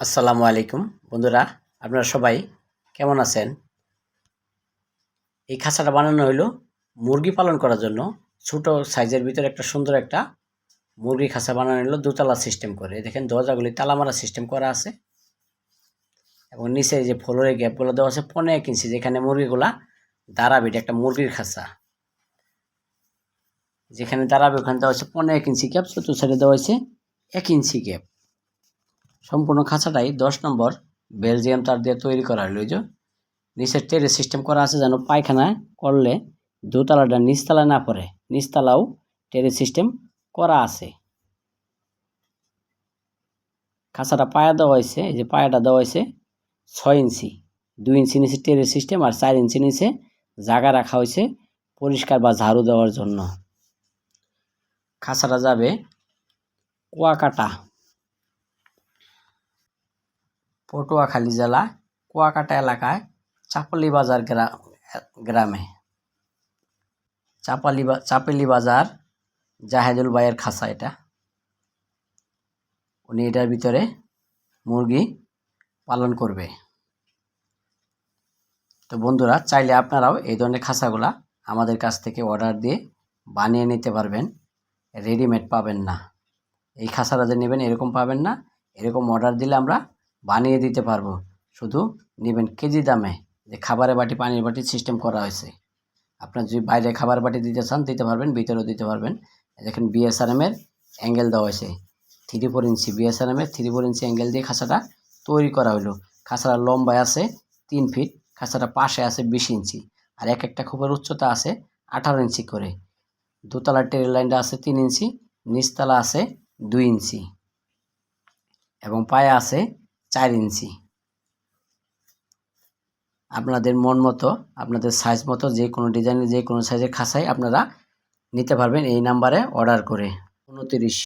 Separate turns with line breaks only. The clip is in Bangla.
আসসালামু আলাইকুম। বন্ধুরা, আপনারা সবাই কেমন আছেন? এই খাঁচাটা বানানো হলো মুরগি পালন করার জন্য। ছোট সাইজের ভিতরে একটা সুন্দর একটা মুরগি খাঁচা বানানো হলো দোতলা সিস্টেম করে। দেখেন, দরজাগুলি তালা মারা সিস্টেম করা আছে। এবং নিচে যে ফ্লোরের গ্যাপগুলো দেওয়া আছে, পনেরো এক ইঞ্চি, যেখানে মুরগিগুলা দাঁড়াবে, এটা একটা মুরগির খাঁচা। যেখানে দাঁড়াবে, ওখানে দেওয়া হচ্ছে পনেরো এক ইঞ্চি গ্যাপ চতুর্থ সাইডে দেওয়া হয়েছে এক ইঞ্চি গ্যাপ। সম্পূর্ণ খাঁচাটাই দশ নম্বর বেলজিয়াম তার দিয়ে তৈরি করা যে নিচের টেরে সিস্টেম করা আছে যেন পায়খানা করলে দোতলাটা নিচতলা না পড়ে, নিচতলাও টেরে সিস্টেম করা আছে। খাঁচাটা পায়া দেওয়া হয়েছে, এই যে পায়াটা দেওয়া হয়েছে ছয় ইঞ্চি, দুই ইঞ্চি নিচে টেরে সিস্টেম আর চার ইঞ্চি নিচে জায়গা রাখা হয়েছে পরিষ্কার বা ঝাড়ু দেওয়ার জন্য। খাঁচাটা যাবে কুয়াকাটা। পটুয়াখালী জেলা, কুয়াকাটা এলাকায়, চাপালি বাজার গ্রামে। চাপালি চাপালি বাজার জাহেদুল ভাইয়ের খাসা এটা। উনি এটার ভিতরে মুরগি পালন করবে। তো বন্ধুরা, চাইলে আপনারাও এই ধরনের খাসাগুলা আমাদের কাছ থেকে অর্ডার দিয়ে বানিয়ে নিতে পারবেন। রেডিমেড পাবেন না। এই খাঁচাটা যে নেবেন এরকম পাবেন না। এরকম অর্ডার দিলে আমরা বানিয়ে দিতে পারব। শুধু নেবেন কেজি দামে যে খাবারের বাটি, পানির বাটি সিস্টেম করা হয়েছে। আপনার যদি বাইরে খাবার বাটি দিতে চান, দিতে পারবেন, ভিতরেও দিতে পারবেন। দেখেন বিএসআরএমের অ্যাঙ্গেল দেওয়া হয়েছে। থ্রি ফোর ইঞ্চি বিএসআরএমের থ্রি ফোর ইঞ্চি অ্যাঙ্গেল দিয়ে খাঁচাটা তৈরি করা হলো খাঁচাটা লম্বায় আছে তিন ফিট খাঁচাটা পাশে আছে বিশ ইঞ্চি আর এক একটা খুবের উচ্চতা আছে আঠারো ইঞ্চি করে। দোতলার টেরের লাইনটা আছে তিন ইঞ্চি নিচতলা আছে দুই ইঞ্চি এবং পায়ে আছে চার ইঞ্চি। আপনাদের মন মতো, আপনাদের সাইজ মতো, যে কোনো ডিজাইনের যে কোনো সাইজের খাসাই আপনারা নিতে পারবেন এই নাম্বারে অর্ডার করে। উনতিরিশ।